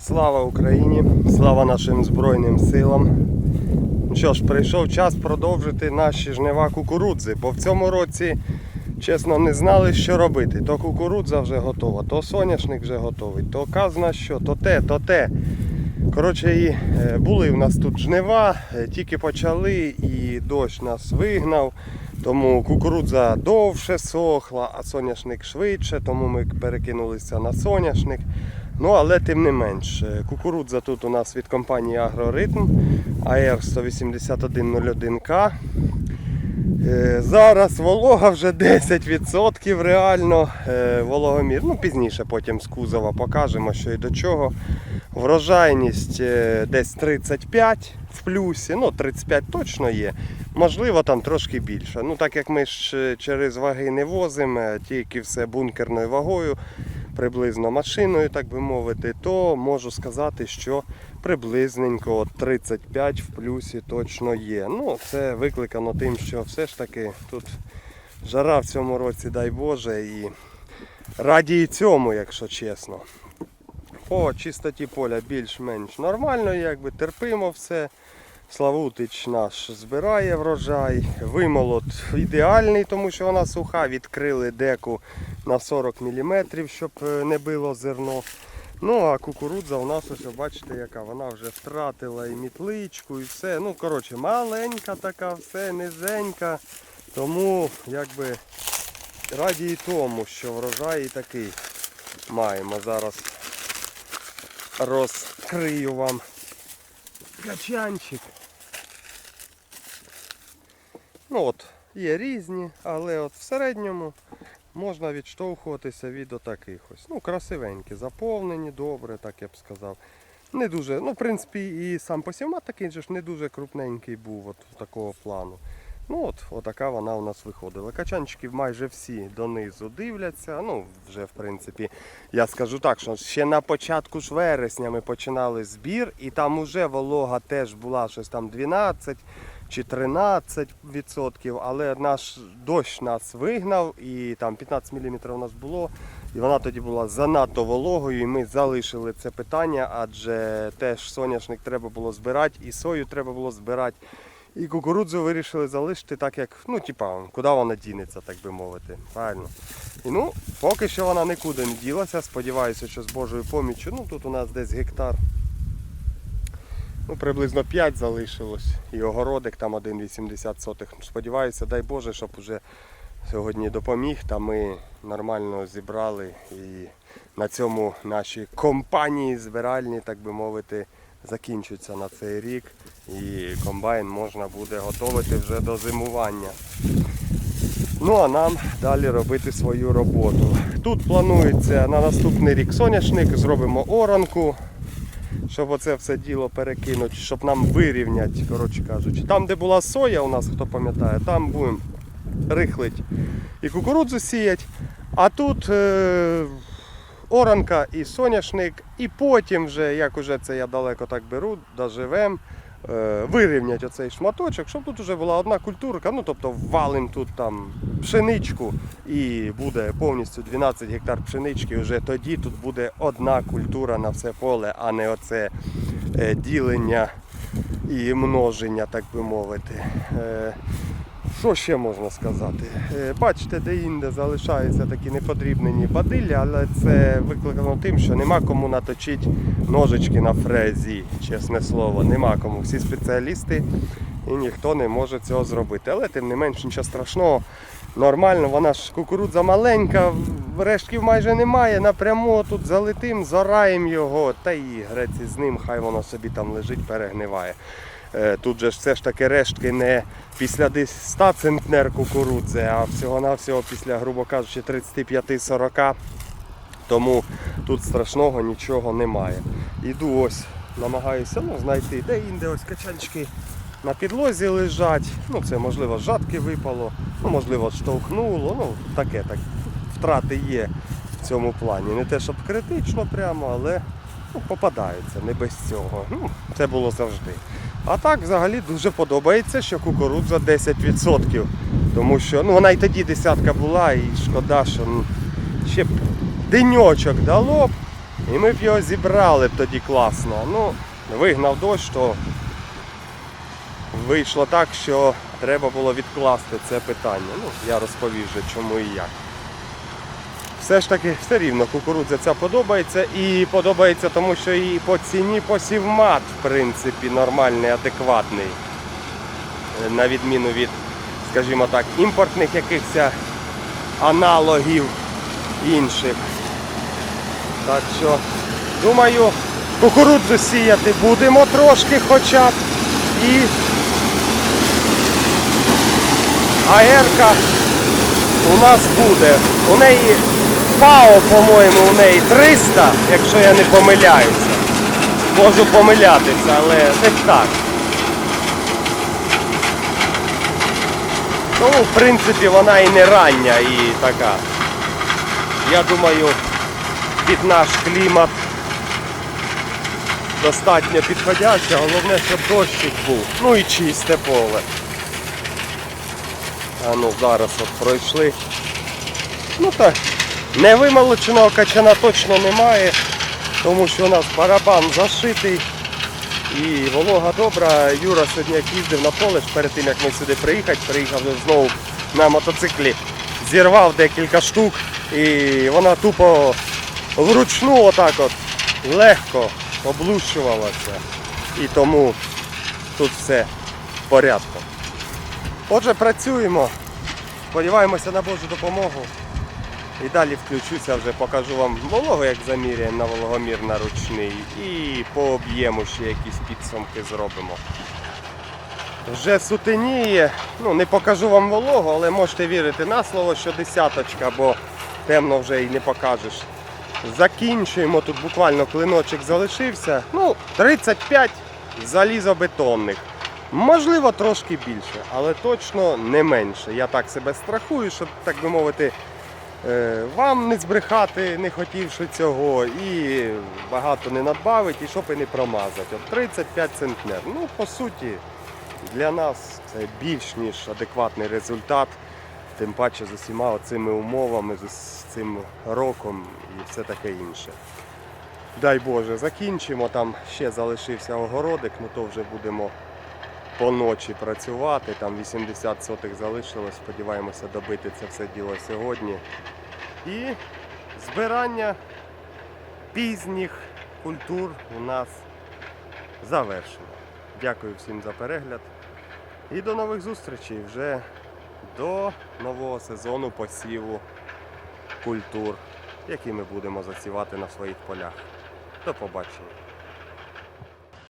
Слава Україні! Слава нашим Збройним силам! Ну що ж, прийшов час продовжити наші жнива кукурудзи, бо в цьому році, чесно, не знали, що робити. То кукурудза вже готова, то соняшник вже готовий, то казна що, то те, то те. Коротше, і е, були в нас тут жнива, е, тільки почали і дощ нас вигнав. Тому кукурудза довше сохла, а соняшник швидше, тому ми перекинулися на соняшник. Ну, але тим не менш, е, кукурудза тут у нас від компанії Агроритм АР 18101К. Е, Зараз волога вже 10% реально е, вологомір. Ну, пізніше потім з кузова покажемо, що і до чого. Врожайність десь 35 в плюсі, ну 35 точно є. Можливо, там трошки більше. Ну, так як ми ж через ваги не возимо, тільки все бункерною вагою, приблизно машиною, так би мовити, то можу сказати, що приблизненько 35 в плюсі точно є. Ну, це викликано тим, що все ж таки тут жара в цьому році, дай Боже, і раді і цьому, якщо чесно. По чистоті поля більш-менш нормально, якби терпимо все. Славутич наш збирає врожай. Вимолот ідеальний, тому що вона суха. Відкрили деку на 40 мм, щоб е, не било зерно. Ну а кукурудза у нас ось бачите, яка вона вже втратила і мітличку, і все. Ну, коротше, маленька така, все, низенька. Тому якби раді і тому, що врожай і такий маємо. Зараз розкрию вам качанчик. Ну от, є різні, але от в середньому можна відштовхуватися від отаких ось. Ну, красивенькі, заповнені, добре, так я б сказав. Не дуже, ну, в принципі, і сам посівмат такий же ж не дуже крупненький був от такого плану. Ну от, отака вона у нас виходила. Качанчики майже всі донизу дивляться. Ну, вже в принципі, я скажу так, що ще на початку ж вересня ми починали збір, і там уже волога теж була щось там 12 чи 13 відсотків, але наш дощ нас вигнав, і там 15 мм у нас було. І вона тоді була занадто вологою, і ми залишили це питання, адже теж соняшник треба було збирати, і сою треба було збирати. І кукурудзу вирішили залишити так, як, ну, типа, куди вона дінеться, так би мовити. Правильно. І ну, поки що вона нікуди не ділася. Сподіваюся, що з Божою поміччю, ну тут у нас десь гектар. Ну, приблизно 5 залишилось. І огородик там 1,80. Ну, Сподіваюся, дай Боже, щоб уже сьогодні допоміг, та ми нормально зібрали. І на цьому наші компанії збиральні, так би мовити, закінчуються на цей рік. І комбайн можна буде готувати вже до зимування. Ну а нам далі робити свою роботу. Тут планується на наступний рік соняшник, зробимо оранку, щоб оце все діло перекинути, щоб нам вирівняти, коротше кажучи. Там, де була соя у нас, хто пам'ятає, там будемо рихлить і кукурудзу сіять. А тут е, оранка і соняшник, і потім вже, як уже це я далеко так беру, доживем, е, вирівнять оцей шматочок, щоб тут вже була одна культурка, ну тобто валим тут там пшеничку і буде повністю 12 гектар пшенички, вже тоді тут буде одна культура на все поле, а не оце е, ділення і множення, так би мовити. Що ще можна сказати? Е, Бачите, де-інде залишаються такі неподрібнені бадилля, але це викликано тим, що нема кому наточити ножички на фрезі, чесне слово, нема кому. Всі спеціалісти і ніхто не може цього зробити. Але тим не менш нічого страшного. Нормально, вона ж кукурудза маленька, рештків майже немає. Напряму тут залетим, зораємо його, та і грець із ним, хай воно собі там лежить, перегниває. Е, Тут же ж все ж таки рештки не після десь 100 центнер кукурудзи, а всього-навсього після, грубо кажучи, 35-40. Тому тут страшного нічого немає. Іду ось, намагаюся ну, знайти, де інде ось качанчики на підлозі лежать. Ну це можливо жатки випало, ну можливо штовхнуло. Ну таке так. Втрати є в цьому плані. Не те, щоб критично прямо, але ну, попадаються, не без цього. Ну, Це було завжди. А так взагалі дуже подобається, що кукурудза 10%. Тому що ну, вона і тоді десятка була, і шкода, що ну, ще б деньочок дало б, І ми б його зібрали б тоді класно. Ну, вигнав дощ, то вийшло так, що треба було відкласти це питання. Ну, я розповів вже чому і як. Все ж таки, все рівно кукурудза ця подобається і подобається, тому що і по ціні посівмат, в принципі, нормальний, адекватний. Е, На відміну від, скажімо так, імпортних якихось аналогів інших. Так що, думаю, кукурудзу сіяти будемо трошки хоча б. І аерка у нас буде. У неї ПАО, по-моєму, у неї 300, якщо я не помиляюся. Можу помилятися, але десь так. Тому, в принципі, вона і не рання, і така. Я думаю, під наш клімат достатньо підходяща, головне, щоб дощик був. Ну і чисте поле. А ну зараз от пройшли. Ну так, невимолоченого качана точно немає, тому що у нас барабан зашитий і волога добра. Юра сьогодні як їздив на поле, перед тим як ми сюди приїхати, приїхав знову на мотоциклі, зірвав декілька штук і вона тупо вручну отак от легко облущувалася. І тому тут все в порядку. Отже, працюємо. Сподіваємося на Божу допомогу. І далі включуся, вже покажу вам вологу, як заміряємо на вологомір на ручний. І по об'єму ще якісь підсумки зробимо. Вже сутеніє. Ну, не покажу вам вологу, але можете вірити на слово, що десяточка, бо темно вже і не покажеш. Закінчуємо. Тут буквально клиночок залишився. Ну, 35 залізобетонних. Можливо, трошки більше, але точно не менше. Я так себе страхую, щоб, так би мовити, вам не збрехати, не хотівши цього, і багато не надбавить, і щоб і не промазати. От 35 центнер. Ну, по суті, для нас це більш ніж адекватний результат. Тим паче з усіма цими умовами, з цим роком і все таке інше. Дай Боже, закінчимо. Там ще залишився огородик, ну то вже будемо по ночі працювати. Там 80 сотих залишилось. Сподіваємося добити це все діло сьогодні. І збирання пізніх культур у нас завершено. Дякую всім за перегляд. І до нових зустрічей вже до нового сезону посіву культур, які ми будемо засівати на своїх полях. До побачення.